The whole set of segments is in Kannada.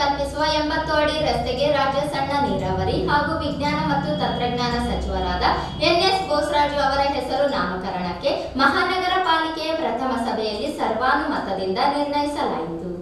ಕಲ್ಪಿಸುವ ಎಂಬತ್ತು ಅಡಿ ರಸ್ತೆಗೆ ರಾಜ್ಯ ಸಣ್ಣ ನೀರಾವರಿ ಹಾಗೂ ವಿಜ್ಞಾನ ಮತ್ತು ತಂತ್ರಜ್ಞಾನ ಸಚಿವರಾದ ಎನ್ಎಸ್ ಬೋಸರಾಜು ಅವರ ಹೆಸರು ನಾಮಕರಣಕ್ಕೆ ಮಹಾನಗರ ಪಾಲಿಕೆಯ ಪ್ರಥಮ ಸಭೆಯಲ್ಲಿ ಸರ್ವಾನುಮತದಿಂದ ನಿರ್ಣಯಿಸಲಾಯಿತು.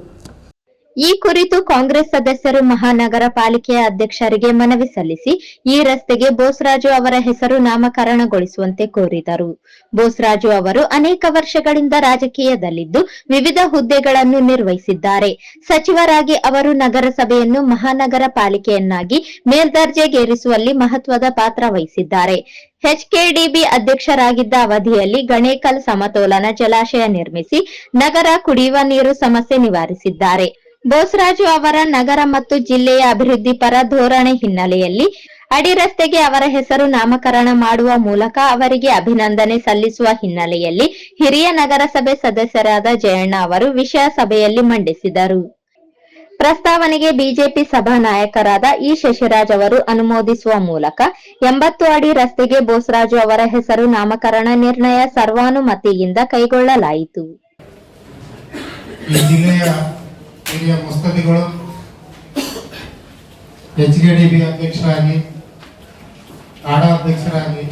ಈ ಕುರಿತು ಕಾಂಗ್ರೆಸ್ ಸದಸ್ಯರು ಮಹಾನಗರ ಪಾಲಿಕೆಯ ಅಧ್ಯಕ್ಷರಿಗೆ ಮನವಿ ಸಲ್ಲಿಸಿ, ಈ ರಸ್ತೆಗೆ ಬೋಸ್ರಾಜು ಅವರ ಹೆಸರು ನಾಮಕರಣಗೊಳಿಸುವಂತೆ ಕೋರಿದರು. ಬೋಸ್ರಾಜು ಅವರು ಅನೇಕ ವರ್ಷಗಳಿಂದ ರಾಜಕೀಯದಲ್ಲಿದ್ದು, ವಿವಿಧ ಹುದ್ದೆಗಳನ್ನು ನಿರ್ವಹಿಸಿದ್ದಾರೆ. ಸಚಿವರಾಗಿ ಅವರು ನಗರಸಭೆಯನ್ನು ಮಹಾನಗರ ಪಾಲಿಕೆಯನ್ನಾಗಿ ಮೇಲ್ದರ್ಜೆಗೇರಿಸುವಲ್ಲಿ ಮಹತ್ವದ ಪಾತ್ರ ವಹಿಸಿದ್ದಾರೆ. ಎಚ್ಕೆಡಿಬಿ ಅಧ್ಯಕ್ಷರಾಗಿದ್ದ ಅವಧಿಯಲ್ಲಿ ಗಣೇಕಲ್ ಸಮತೋಲನ ಜಲಾಶಯ ನಿರ್ಮಿಸಿ, ನಗರ ಕುಡಿಯುವ ನೀರು ಸಮಸ್ಯೆ ನಿವಾರಿಸಿದ್ದಾರೆ. ಬೋಸರಾಜು ಅವರ ನಗರ ಮತ್ತು ಜಿಲ್ಲೆಯ ಅಭಿವೃದ್ಧಿ ಪರ ಧೋರಣೆ ಹಿನ್ನೆಲೆಯಲ್ಲಿ ಅಡಿ ರಸ್ತೆಗೆ ಅವರ ಹೆಸರು ನಾಮಕರಣ ಮಾಡುವ ಮೂಲಕ ಅವರಿಗೆ ಅಭಿನಂದನೆ ಸಲ್ಲಿಸುವ ಹಿನ್ನೆಲೆಯಲ್ಲಿ ಹಿರಿಯ ನಗರಸಭೆ ಸದಸ್ಯರಾದ ಜಯಣ್ಣ ಅವರು ವಿಷಯ ಸಭೆಯಲ್ಲಿ ಮಂಡಿಸಿದರು. ಪ್ರಸ್ತಾವನೆಗೆ ಬಿಜೆಪಿ ಸಭಾ ನಾಯಕರಾದ ಇ ಶಶಿರಾಜ್ ಅವರು ಅನುಮೋದಿಸುವ ಮೂಲಕ ಎಂಬತ್ತು ಅಡಿ ರಸ್ತೆಗೆ ಬೋಸರಾಜು ಅವರ ಹೆಸರು ನಾಮಕರಣ ನಿರ್ಣಯ ಸರ್ವಾನುಮತಿಯಿಂದ ಕೈಗೊಳ್ಳಲಾಯಿತು. ಹಿರಿಯ ಮುಸ್ತದಿಗಳು ಎಚ್ ಕೆ ಡಿ ಬಿ ಅಧ್ಯಕ್ಷರಾಗಿ ಕಾಡಾ ಅಧ್ಯಕ್ಷರಾಗಿ,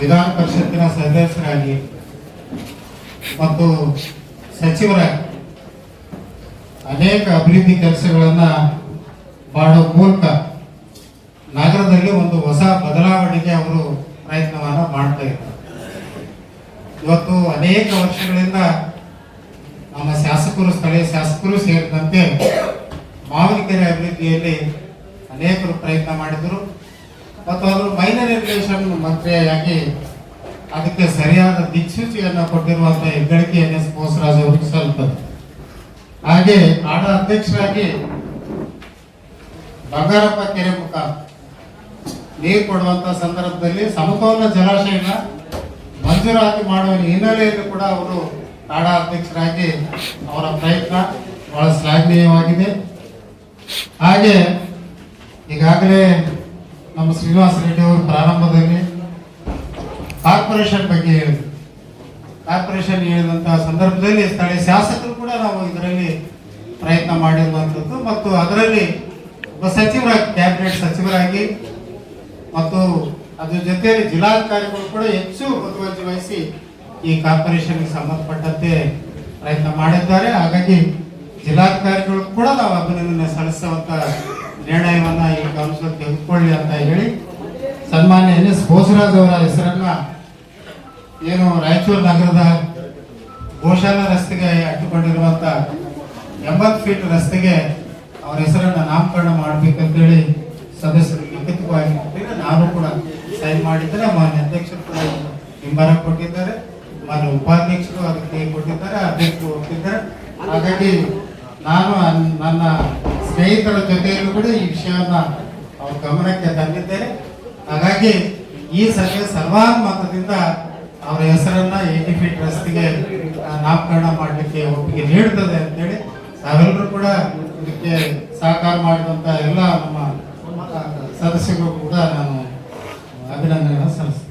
ವಿಧಾನ ಪರಿಷತ್ತಿನ ಸದಸ್ಯರಾಗಿ, ಮತ್ತು ಸಚಿವರಾಗಿ ಅನೇಕ ಅಭಿವೃದ್ಧಿ ಕೆಲಸಗಳನ್ನು ಮಾಡುವ ಮೂಲಕ ನಗರದಲ್ಲಿ ಒಂದು ಹೊಸ ಬದಲಾವಣೆಗೆ ಅವರು ಪ್ರಯತ್ನವನ್ನ ಮಾಡ್ತಾ ಇವತ್ತು ಅನೇಕ ವರ್ಷಗಳಿಂದ ನಮ್ಮ ಶಾಸಕರು, ಸ್ಥಳೀಯ ಶಾಸಕರು ಸೇರಿದಂತೆ ಮಾವಿನಕೆರೆ ಅಭಿವೃದ್ಧಿಯಲ್ಲಿ ಅನೇಕರು ಪ್ರಯತ್ನ ಮಾಡಿದರು. ಮತ್ತು ಅವರು ಮೈನರ್ ಎಜುಕೇಷನ್ ಮಂತ್ರಿಯಾಗಿ ಅದಕ್ಕೆ ಸರಿಯಾದ ದಿಕ್ಸೂಚಿಯನ್ನು ಕೊಟ್ಟಿರುವಂತಹ ಹೆಗ್ಗಳಿಕೆ ಎನ್ ಎಸ್ ಬೋಸರಾಜ್ ಅವರು ಸ್ವಲ್ಪ ಹಾಗೆ ಆಡ ಅಧ್ಯಕ್ಷರಾಗಿ ಬಂಗಾರಪ್ಪ ಕೆರೆ ಮುಖ ನೀರು ಕೊಡುವಂತ ಸಂದರ್ಭದಲ್ಲಿ ಸಮತೋಲನ ಜಲಾಶಯನ ಮಂಜೂರಾತಿ ಮಾಡುವ ಹಿನ್ನೆಲೆಯಲ್ಲಿ ಕೂಡ ಅವರು ಕಾಡಾ ಅಧ್ಯಕ್ಷರಾಗಿ ಅವರ ಪ್ರಯತ್ನ ಬಹಳ ಶ್ಲಾಘನೀಯವಾಗಿದೆ. ಹಾಗೆ ಈಗಾಗಲೇ ನಮ್ಮ ಶ್ರೀನಿವಾಸ ರೆಡ್ಡಿ ಅವರು ಪ್ರಾರಂಭದಲ್ಲಿ ಕಾರ್ಪೊರೇಷನ್ ಬಗ್ಗೆ ಹೇಳಿದ್ರು. ಕಾರ್ಪೊರೇಷನ್ ಹೇಳಿದಂತಹ ಸಂದರ್ಭದಲ್ಲಿ ಸ್ಥಳೀಯ ಶಾಸಕರು ಕೂಡ ನಾವು ಇದರಲ್ಲಿ ಪ್ರಯತ್ನ ಮಾಡಿರುವಂಥದ್ದು ಮತ್ತು ಅದರಲ್ಲಿ ಒಬ್ಬ ಸಚಿವರಾಗಿ ಕ್ಯಾಬಿನೆಟ್ ಸಚಿವರಾಗಿ ಮತ್ತು ಅದ್ರ ಜೊತೆಯಲ್ಲಿ ಜಿಲ್ಲಾಧಿಕಾರಿಗಳು ಕೂಡ ಹೆಚ್ಚು ಮುತುವರ್ಜಿ ವಹಿಸಿ ಈ ಕಾರ್ಪೊರೇಷನ್ಗೆ ಸಂಬಂಧಪಟ್ಟಂತೆ ಪ್ರಯತ್ನ ಮಾಡಿದ್ದಾರೆ. ಹಾಗಾಗಿ ಜಿಲ್ಲಾಧಿಕಾರಿಗಳು ಕೂಡ ನಾವು ಅಭಿನಂದನೆ ಸಲ್ಲಿಸುವಂತ ನಿರ್ಣಯವನ್ನು ಈ ಕೌನ್ಸಿಲ್ ತೆಗೆದುಕೊಳ್ಳಿ ಅಂತ ಹೇಳಿ ಸನ್ಮಾನ್ಯ ಎನ್ ಎಸ್ ಬೋಸರಾಜ್ ಅವರ ಹೆಸರನ್ನ ಏನು ರಾಯಚೂರು ನಗರದ ಗೋಶಾಲಾ ರಸ್ತೆಗೆ ಅಟ್ಟುಕೊಂಡಿರುವಂತ ಎಂಬತ್ತು ಫೀಟ್ ರಸ್ತೆಗೆ ಅವರ ಹೆಸರನ್ನ ನಾಮಕರಣ ಮಾಡ್ಬೇಕಂತೇಳಿ ಸದಸ್ಯರು ಲಿಖಿತವಾಗಿ. ನಾನು ಕೂಡ ಸೈನ್ ಮಾಡಿದ್ದರೆ ಮಾನ್ಯ ಅಧ್ಯಕ್ಷರು ಕೂಡ ಹಿಂಬರ ಕೊಟ್ಟಿದ್ದಾರೆ. ಮಾನ್ಯ ಉಪಾಧ್ಯಕ್ಷರು ಅದಕ್ಕೆ ಕೊಟ್ಟಿದ್ದಾರೆ, ಅಧ್ಯಕ್ಷರು ಹೋಗ್ತಿದ್ದಾರೆ ಹಾಗಾಗಿ ನಾನು ನನ್ನ ಸ್ನೇಹಿತರ ಜೊತೆಯಲ್ಲೂ ಕೂಡ ಈ ವಿಷಯವನ್ನ ಅವ್ರ ಗಮನಕ್ಕೆ ತಂದಿದ್ದೇನೆ. ಹಾಗಾಗಿ ಈ ಸಭೆ ಸರ್ವಾನುಮತದಿಂದ ಅವರ ಹೆಸರನ್ನ ಏಟಿ ಫೀಟ್ ರಸ್ತೆಗೆ ನಾಮಕರಣ ಮಾಡಲಿಕ್ಕೆ ಒಪ್ಪಿಗೆ ನೀಡುತ್ತದೆ ಅಂತೇಳಿ ತಾವೆಲ್ಲರೂ ಕೂಡ ಇದಕ್ಕೆ ಸಹಕಾರ ಮಾಡಿದಂತ ಎಲ್ಲ ನಮ್ಮ ಸದಸ್ಯರು ಕೂಡ ನಾನು ಅಭಿನಂದನೆಗಳನ್ನು ಸಲ್ಲಿಸ್ತೇನೆ.